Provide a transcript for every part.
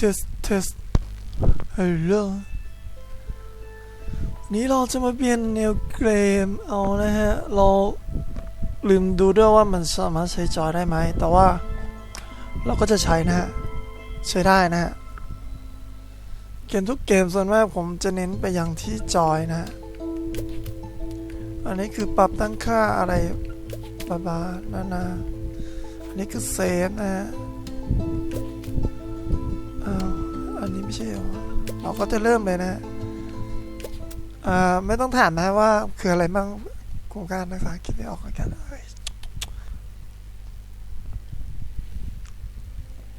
test test ฮัลโหลนี้เราจะมาเปลี่ยนแนวเกมเอานะฮะ เราลืมดูด้วยว่ามันสามารถใช้จอยได้ไหม แต่ว่าเราก็จะใช้นะฮะ ใช้ได้นะฮะ เกมทุกเกมส่วนมากผมจะเน้นไปยังที่จอยนะฮะ อันนี้คือปรับตั้งค่าอะไรบาบานานาอันนี้คือเซฟนะฮะ ไม่ใช่เหรอเราก็จะเริ่มเลยนะฮะอ่าไม่ต้องถามนะว่าคืออะไรบ้างโครงการนะคะคิดไม่ออกเหมือนกัน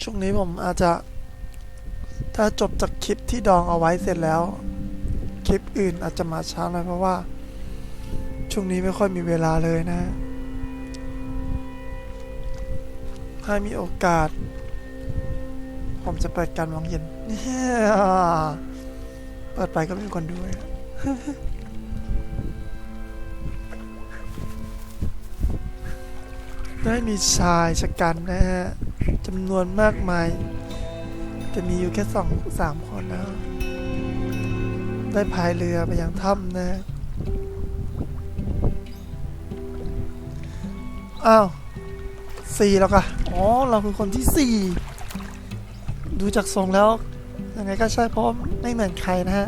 ช่วงนี้ผมอาจจะ ถ้าจบจากคลิปที่ดองเอาไว้เสร็จแล้ว คลิปอื่นอาจจะมาช้าหน่อยเพราะว่า ช่วงนี้ไม่ค่อยมีเวลาเลยนะ ถ้ามีโอกาส ผมจะเปิดการมองเห็น เปิดไปก็ไม่มีคนดูเลยได้มีชายชะกันนะฮะจำนวนมากมาย จะมีอยู่แค่สองสามคนแล้วได้พายเรือไปยังถ้ำนะ อ้าวสี่แล้วค่ะอ๋อ เราคือคนที่สี่ ดูจากทรงแล้วยังไงก็ใช่เพราะไม่เหมือนใครนะฮะ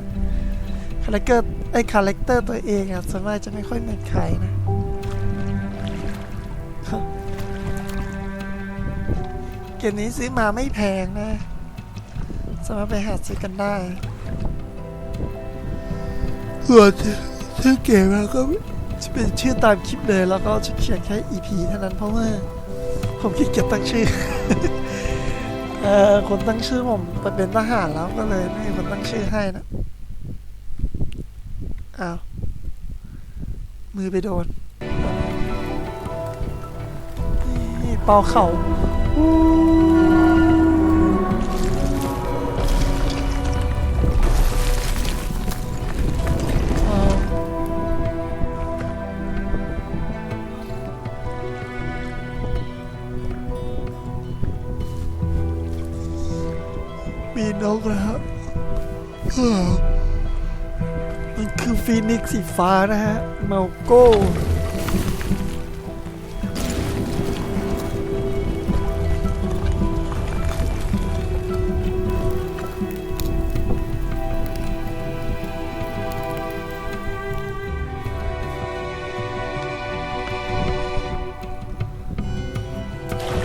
คาแรคเตอร์ไอ้คาแรคเตอร์ตัวเองอะส่วนมากจะไม่ค่อยเหมือนใครนะเกมนี้ซื้อมาไม่แพงนะสามารถไปหาซื้อกันได้ส่วนชื่อเกมแล้วก็จะเป็นชื่อตามคลิปเลยแล้วก็จะเขียนแค่ EP เท่านั้นเพราะว่าผมขี้เกียจตั้งชื่อ เออคนตั้งชื่อผมไปเป็นทหารแล้วก็เลยไม่มีคนตั้งชื่อให้นะอ้าวมือไปโดนนี่เป่าเข่าอู้ นกแล้วอ้าวมันคือฟีนิกซ์สีฟ้านะฮะ เมาโก้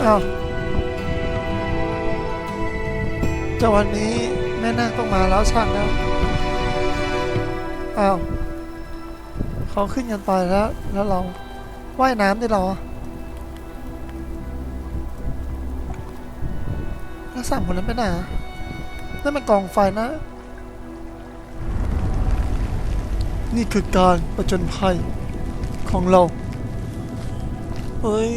อ้าว วันนี้แม่นาคต้องมาแล้วฉากแล้วอ้าวเขาขึ้นกันไปแล้ว แล้วเราว่ายน้ำได้หรอแล้วสามคนนั้นไปไหนนั่นมันกองไฟนะ นี่คือการประจนภัยของเรา เฮ้ย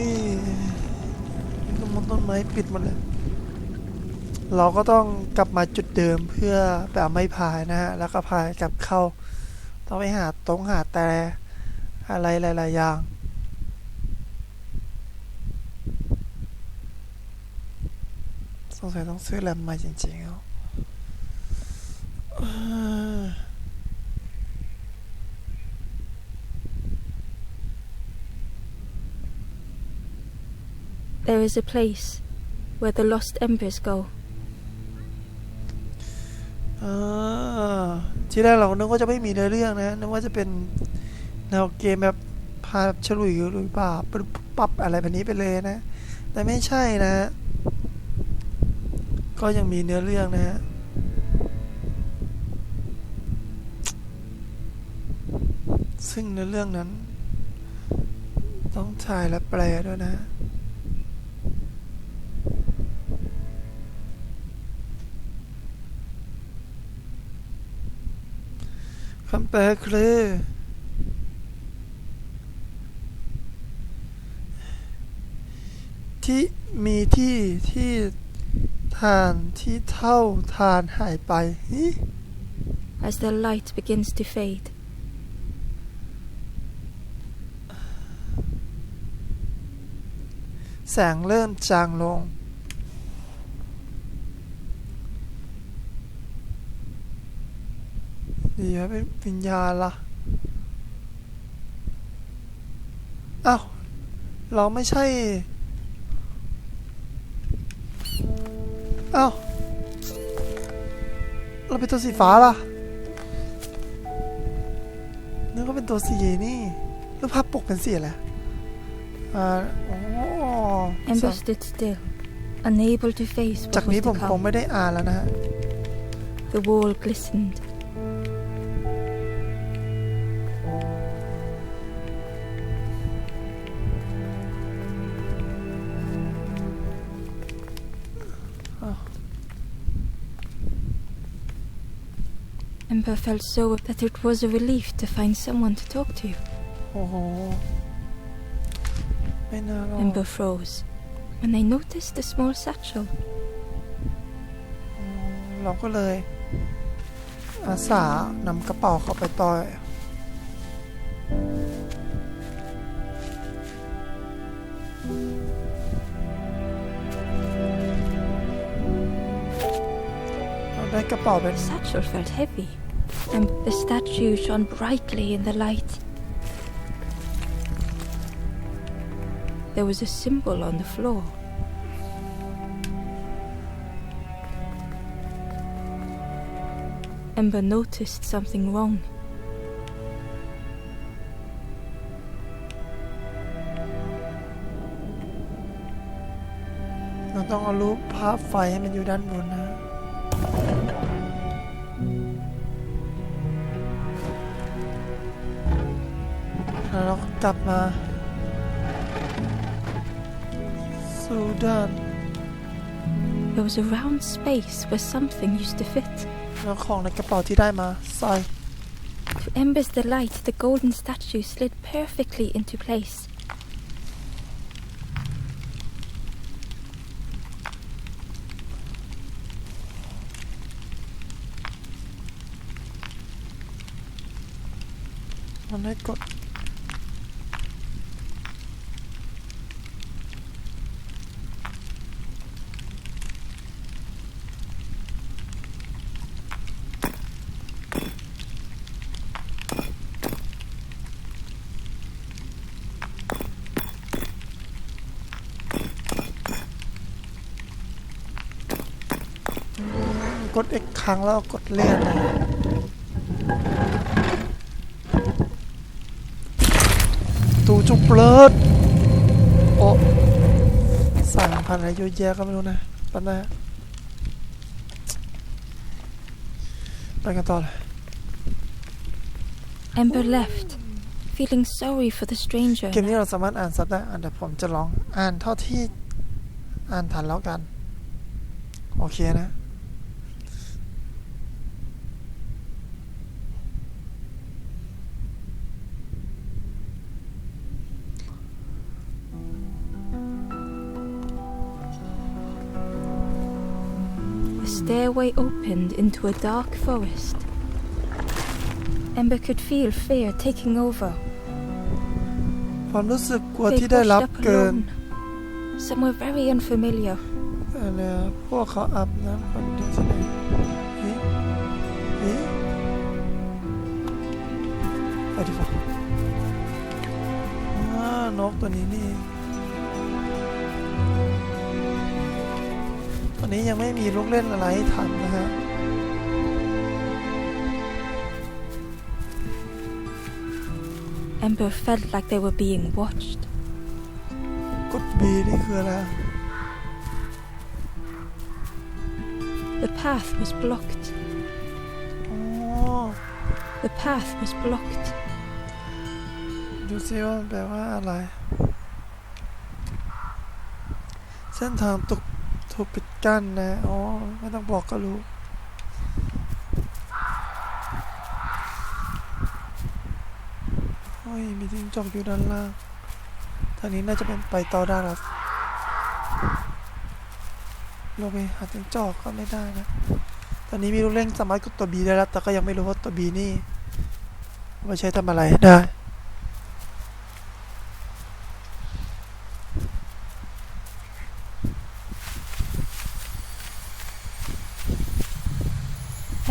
ต้นต้นไม้ปิดหมดเลย เราก็ต้องกลับมาจุดเดิมเพื่อไปเอาไม้พายนะฮะ แล้วก็พายกลับเข้า ต้องไปหาตรงหาแต่อะไรหลายๆอย่างสงสัยต้องซื้อแรมม่จริงๆแล้วเอ้อ There is a place where the lost embers go. อ่าที่แรกเรานึกว่าจะไม่มีเนื้อเรื่องนะนึกว่าจะเป็นแนวเกมแบบพาฉลุยหรือป่าปึ๊บปั๊บอะไรแบบนี้ไปเลยนะ แต่ไม่ใช่นะ ก็ยังมีเนื้อเรื่องนะฮะซึ่งเนื้อเรื่องนั้น ต้องถ่ายและแปลด้วยนะ คำแปลคือที่มีที่ที่ทานที่เท่าทานหายไปฮิ As the light begins to fade, แสงเริ่มจางลง ดีว่าเป็นวิญญาณล่ะอ้าวเราไม่ใช่อ้าวเราเป็นตัวสีฟ้าล่ะนึกว่าเป็นตัวสีนี่แล้วภาพปกเป็นสีอะไรอ่าโอ้ Ember stood still, unable to face จาก what นี้ was ผ to มคง come. ไม่ได้อ่านแล้วนะฮะ The wall glistened. Ember felt so that it was a relief to find someone to talk to. โอ้โห ไม่น่ารอด Ember froze when they noticed the small satchel. เราก็เลย อาสานำกระเป๋าเข้าไปต่อย เราได้กระเป๋าเป็น The satchel felt heavy, and the statue shone brightly in the light. There was a symbol on the floor. Ember noticed something wrong. เราต้องเอารูปภาพไฟให้มันอยู่ด้านบนนะ แล้วเราก็กลับมา สู่ด้าน There was a round space where something used to fit. แล้วของในกระเป๋าที่ได้มาใส่ To Ember's delight, the golden statue slid perfectly into place. มันใ กดกด X ครั้งแล้วกดเลื่อนนะตูจุกเลิศโอ้สั่งพันอะไรเยอะแยะก็ไม่รู้นะปันนะไปกันต่อเลย Ember left, feeling sorry for the stranger. เกมนี้เราสามารถอ่านซับได้อ่านแต่ผมจะลองอ่านเท่าที่อ่านทันแล้วกัน โอเคนะ stairway opened into a dark forest. Ember could feel fear taking over. ความรู้สึกกลัว They ที่ได้รับ pushed up เกิน alone, somewhere very unfamiliar. อะไรอะพวกเขาอาบน้ำคนเดียวที่ไหนเอ๊ะเอ๊ะไปดีกว่าอ่านกตัวนี้นี่ ตอน นี้ยังไม่มีลูกเล่นอะไรให้ทำนะฮะ Ember felt like they were being watched. กด B นี่คืออะไร The path was blocked. อ๋อ The path was blocked. ดูซิว่ามันแปลว่าอะไร เส้นทางถูก ถูกปิดกั้นนะ อ๋อ ไม่ต้องบอกก็รู้ โอ้ย มีจิ้งจอกอยู่ด้านล่าง ทางนี้น่าจะเป็นไปต่อได้แล้วลงไปหาจิ้งจอกก็ไม่ได้นะ ตอนนี้มีลูกเล่นสามารถกดตัว B ได้แล้ว แต่ก็ยังไม่รู้ว่าตัว B นี่มาใช้ทำอะไรได้ As Ember มัน approached, วิญญาณถูก the กักขัง flame seemed to call out. ถึงจะเรียกอะไรสักอย่าง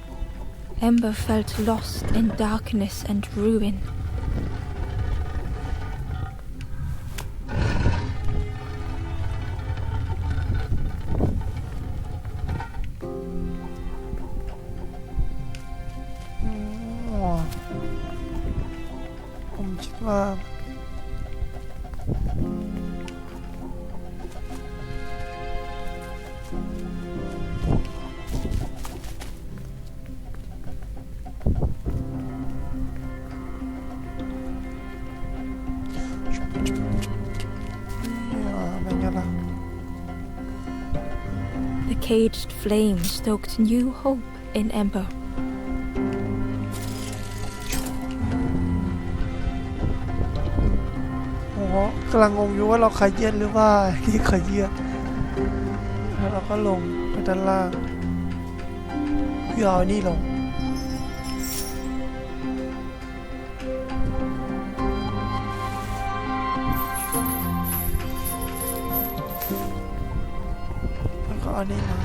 Ember felt lost in darkness and ruin. The caged flame stoked new hope in Ember. โอ้โหกำลังงงอยู่ว่าเราขยี้หรือว่าที่ขยี้แล้วเราก็ลงไปด้านล่างเพื่อเอาอันนี่ลง เอาอันนี้มา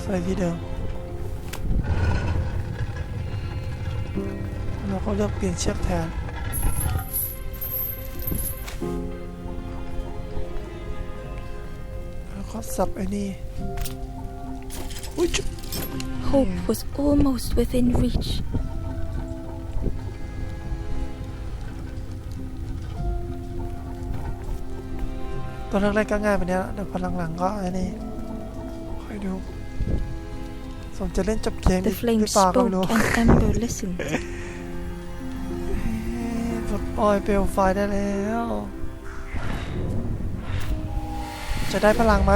ใส่ที่เดิมเราก็เลือกเปลี่ยนเชือกแทนแล้วก็สับไอ้นี่อุ้ยจุ Hope was almost within reach. ตอนแรกๆก็ง่ายไปเนี้ยเดี๋ยวพอหลังๆก็ไอ้นี่ค่อยดูสมจะเล่นจบเกม The ห flame รือเปล่าก็ spoke ไม่รู้ and Ember listened. ปลดปล่อยเปลวไฟได้แล้ว จะได้พลังไหม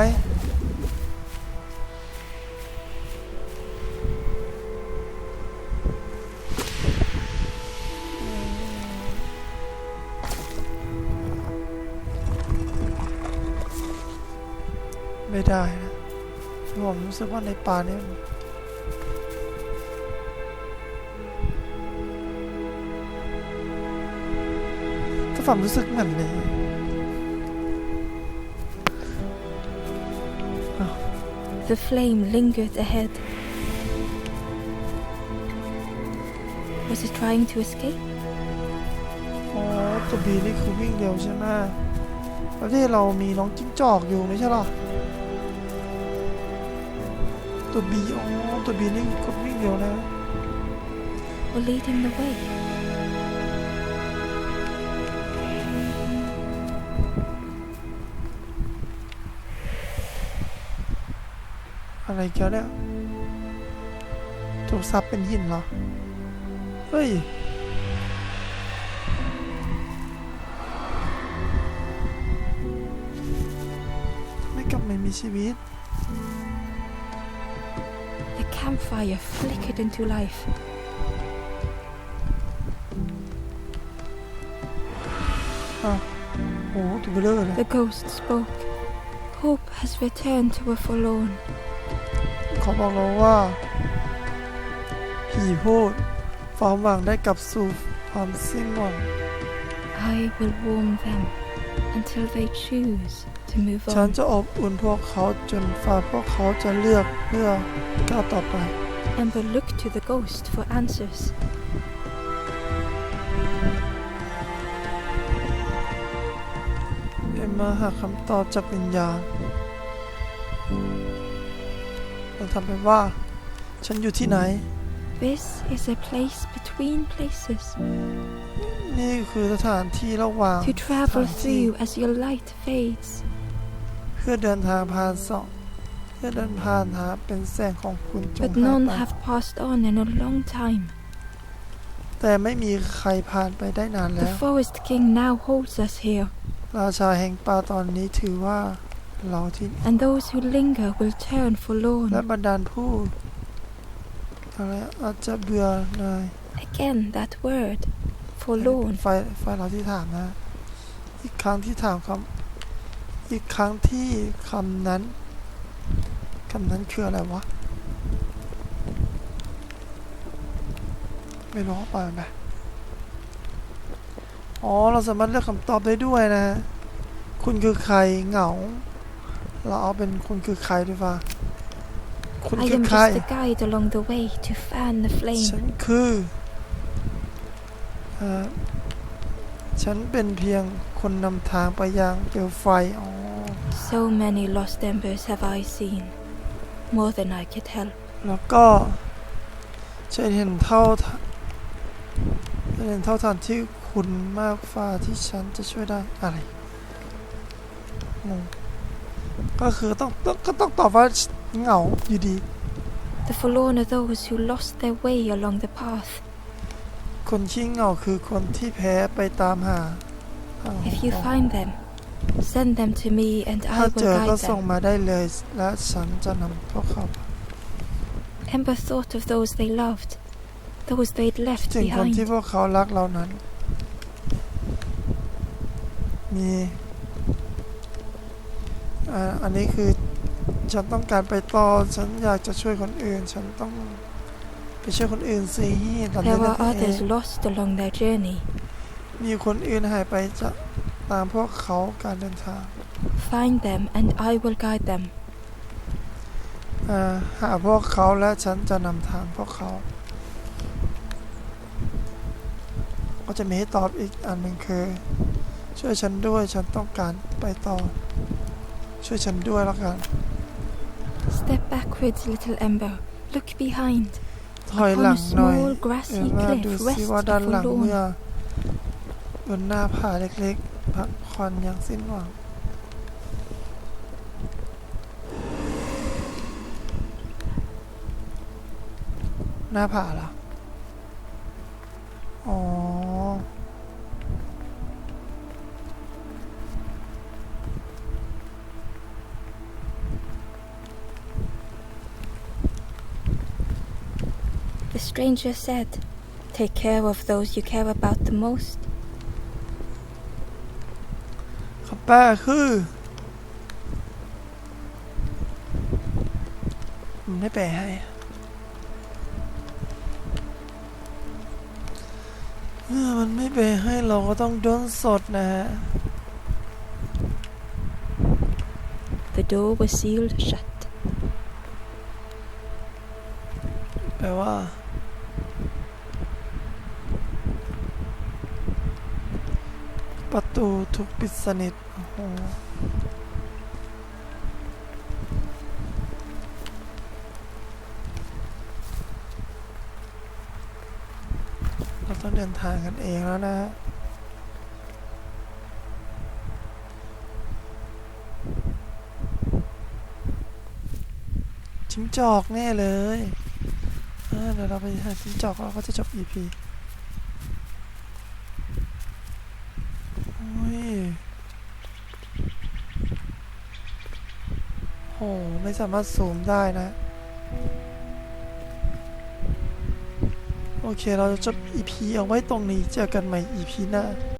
ไม่ได้นะผมรู้สึกว่าในป่าเนี้ยถ้าความรู้สึกเหมือนเลย The flame lingered ahead. Was it trying to escape? อ๋อตัวบีนี่คือวิ่งเร็วใช่ไหมแล้วที่เรามีน้องจิ้งจอกอยู่ไม่ใช่หรอ ตัวบีอ๋อตัวบีนี่ก็วิ่งเร็วนะ Or lead him the way? อะไรเกี่ยวเนี่ยถูกซับเป็นหินเหรอ เฮ้ย ไม่กลับไม่มีชีวิต The campfire flickered into life. อ้าวโหตัวเบลอเลย The ghost spoke. Hope has returned to a forlorn. เขาบอกเราว่า ผีพูดความหวังได้กลับสู่ความสิ้นหวัง I will warm them until they choose to move ฉัน on. จะอบอุ่นพวกเขาจนฝ่าพวกเขาจะเลือกเพื่อก้าวต่อไป Ember looked to the ghost for answers. เอ็มมาหาคำตอบจากวิญญาณเราทำเป็นว่า ฉันอยู่ที่ไหน This is a place between places นี่คือสถานที่ระหว่าง to travel Fancy. through as your light fades. เพื่อเดินทางผ่านสองเพื่อเดินผ่านหาเป็นแสงของคุณจง But หาย none ไป have passed on in a long time. แต่ไม่มีใครผ่านไปได้นาน The แล้ว Forest King now holds us here, ราชาแห่งป่าตอนนี้ถือว่าเราที่ and those who linger will turn และ forlorn. บรรดาลผู้อะไรอาจจะเบื่อหน่าย Again, that word. Forlorn. ไฟไฟเราที่ถามนะ อีกครั้งที่ถามคำ อีกครั้งที่คำนั้นคำนั้นคืออะไรวะ ไม่รู้ไปล่อยมันไปอ๋อ เราสามารถเลือกคำตอบได้ด้วยนะ คุณคือใครเหงา เราเอาเป็นคุณคือใครดีกว่าคุณ I คือ am ใคร just a guide along the way to fan the ฉั flame. นคือเอ่อฉันเป็นเพียงคนนำทางไปยังเปลวไฟ อ๋อ So many lost embers have I seen. More than I could help. แล้วก็ฉันเห็นเท่าทันฉันเห็นเท่าทันที่คุณมากฟ้าที่ฉันจะช่วยได้อะไรงงก็คือต้องต้องก็ต้องตอบว่าเหงาอยู่ดี The forlorn are those who lost their way along the path. คนที่เหงาคือคนที่แพ้ไปตามหาทาง If you ออก find them, send them to me and ถ้า I เจ will อก็ guide ส่ง them. มาได้เลย และฉันจะนำพวกเขาไป Ember thought of those they loved, those they'd left ถึงคนที่ behind. พวกเขารักเรานั้น มีอ่าอันนี้คือฉันต้องการไปต่อ ฉันอยากจะช่วยคนอื่น ฉันต้องไปช่วยคนอื่นสิตอนนี้ There นั่ are นเอง others lost along their journey. มีคนอื่นหายไปจะ ตามพวกเขาการเดินทาง Find them and I will guide them. อ่าหาพวกเขาและฉันจะนำทางพวกเขา ก็จะมีให้ตอบอีกอันหนึ่งคือ ช่วยฉันด้วยฉันต้องการไปต่อ ช่วยฉันด้วยแล้วกัน Step backwards, little Ember. Look behind. ถอยห On ลั a งหน่อย small เอ grassy อมาดู cliff ซิ rests ว่า the ด้านหลัง forlorn. เมื่อบนหน้าผาเล็กๆ พักผ่อนอย่างสิ้นหวัง หน้าผาเหรอ อ๋อ The stranger said, Take care of those you care about the most. แปลคือมันไม่แปลให้เมื่อมันไม่แปลให้เราก็ต้องด้นสดนะฮะ The door was sealed shut. แปลว่า ประตูถูกปิดสนิทโอ้โหเราต้องเดินทางกันเองแล้วนะฮะจิ้งจอกแน่เลย เดี๋ยวเราไปหาจิ้งจอกแล้วก็จะจบ EP โอ้ยโห ไม่สามารถซูมได้นะ โอเคเราจะจบ EP เอาไว้ตรงนี้เจอกันใหม่ EP หน้า